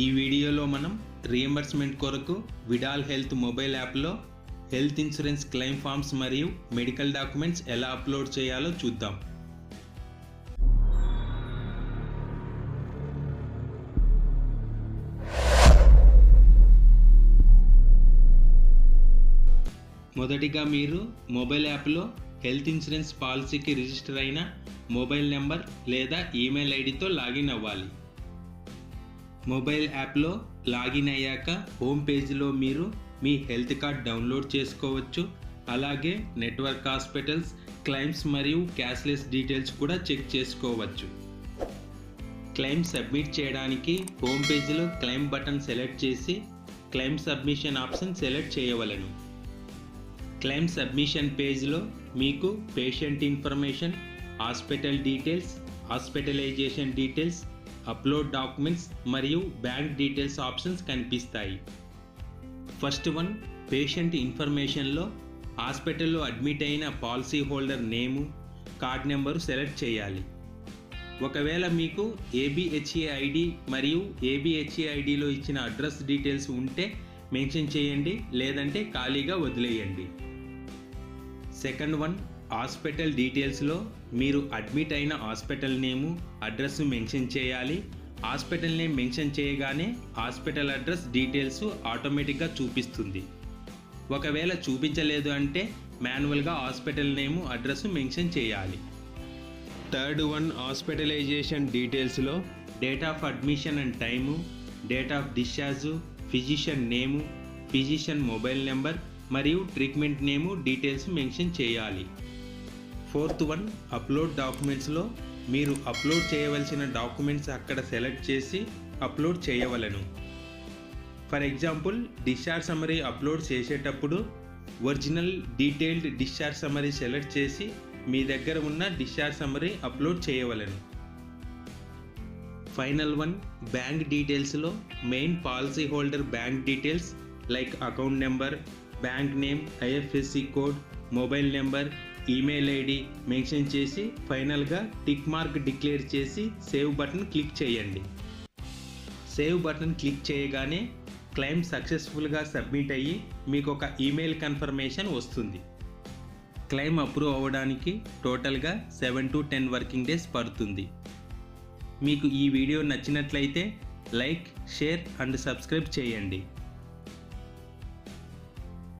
ఈ వీడియోలో మనం రియంబర్స్మెంట్ కొరకు విడాల్ హెల్త్ మొబైల్ యాప్లో హెల్త్ ఇన్సూరెన్స్ క్లెయిమ్ ఫామ్స్ మరియు మెడికల్ డాక్యుమెంట్స్ ఎలా అప్లోడ్ చేయాలో చూద్దాం. మొదటిగా మీరు మొబైల్ యాప్లో హెల్త్ ఇన్సూరెన్స్ పాలసీకి రిజిస్టర్ అయిన మొబైల్ నెంబర్ లేదా ఈమెయిల్ ఐడితో లాగిన్ అవ్వాలి. మొబైల్ యాప్లో లాగిన్ అయ్యాక హోమ్ పేజ్లో మీరు మీ హెల్త్ కార్డ్ డౌన్లోడ్ చేసుకోవచ్చు. అలాగే నెట్వర్క్ హాస్పిటల్స్ క్లైమ్స్ మరియు క్యాష్లెస్ డీటెయిల్స్ కూడా చెక్ చేసుకోవచ్చు. క్లెయిమ్ సబ్మిట్ చేయడానికి హోమ్ పేజీలో క్లెయిమ్ బటన్ సెలెక్ట్ చేసి క్లెయిమ్ సబ్మిషన్ ఆప్షన్ సెలెక్ట్ చేయవలను. క్లెయిమ్ సబ్మిషన్ పేజ్లో మీకు patient information hospital details hospitalization details upload documents మరియు బ్యాంక్ డీటెయిల్స్ ఆప్షన్స్ కనిపిస్తాయి. ఫస్ట్ వన్ పేషెంట్ ఇన్ఫర్మేషన్లో హాస్పిటల్లో అడ్మిట్ అయిన policy holder name card number select చేయాలి. ఒకవేళ మీకు ఏబిహెచ్ఏ ఐడి మరియు ఏబిహెచ్ఏ ఐడిలో ఇచ్చిన అడ్రస్ డీటెయిల్స్ ఉంటే మెన్షన్ చేయండి లేదంటే ఖాళీగా వదిలేయండి. సెకండ్ వన్ హాస్పిటల్ డీటెయిల్స్లో మీరు అడ్మిట్ అయిన హాస్పిటల్ నేము అడ్రస్ మెన్షన్ చేయాలి. హాస్పిటల్ నేమ్ మెన్షన్ చేయగానే హాస్పిటల్ అడ్రస్ డీటెయిల్స్ ఆటోమేటిక్గా చూపిస్తుంది. ఒకవేళ చూపించలేదు అంటే మాన్యువల్గా హాస్పిటల్ నేము అడ్రస్ మెన్షన్ చేయాలి. Third one hospitalisation డీటెయిల్స్లో date of admission and time date of discharge physician name physician mobile number మరియు ట్రీట్మెంట్ నేము డీటెయిల్స్ మెన్షన్ చేయాలి. ఫోర్త్ వన్ అప్లోడ్ డాక్యుమెంట్స్లో మీరు అప్లోడ్ చేయవలసిన డాక్యుమెంట్స్ అక్కడ సెలెక్ట్ చేసి అప్లోడ్ చేయవలను. For example discharge summary upload చేసేటప్పుడు original detailed discharge summary select చేసి మీ దగ్గర ఉన్న డిశ్చార్జ్ సమరీ అప్లోడ్ చేయవలను. Final one bank డీటెయిల్స్లో main policy holder bank details like account number bank name IFSC code mobile number email ID mention చేసి ఫైనల్గా tick mark declare చేసి save button click చేయండి. Save button click చేయగానే claim సక్సెస్ఫుల్గా submit అయ్యి మీకు ఒక email confirmation వస్తుంది. క్లెయిమ్ అప్రూవ్ అవ్వడానికి టోటల్గా seven to ten working days పడుతుంది. మీకు ఈ వీడియో నచ్చినట్లయితే లైక్ షేర్ అండ్ సబ్స్క్రైబ్ చేయండి.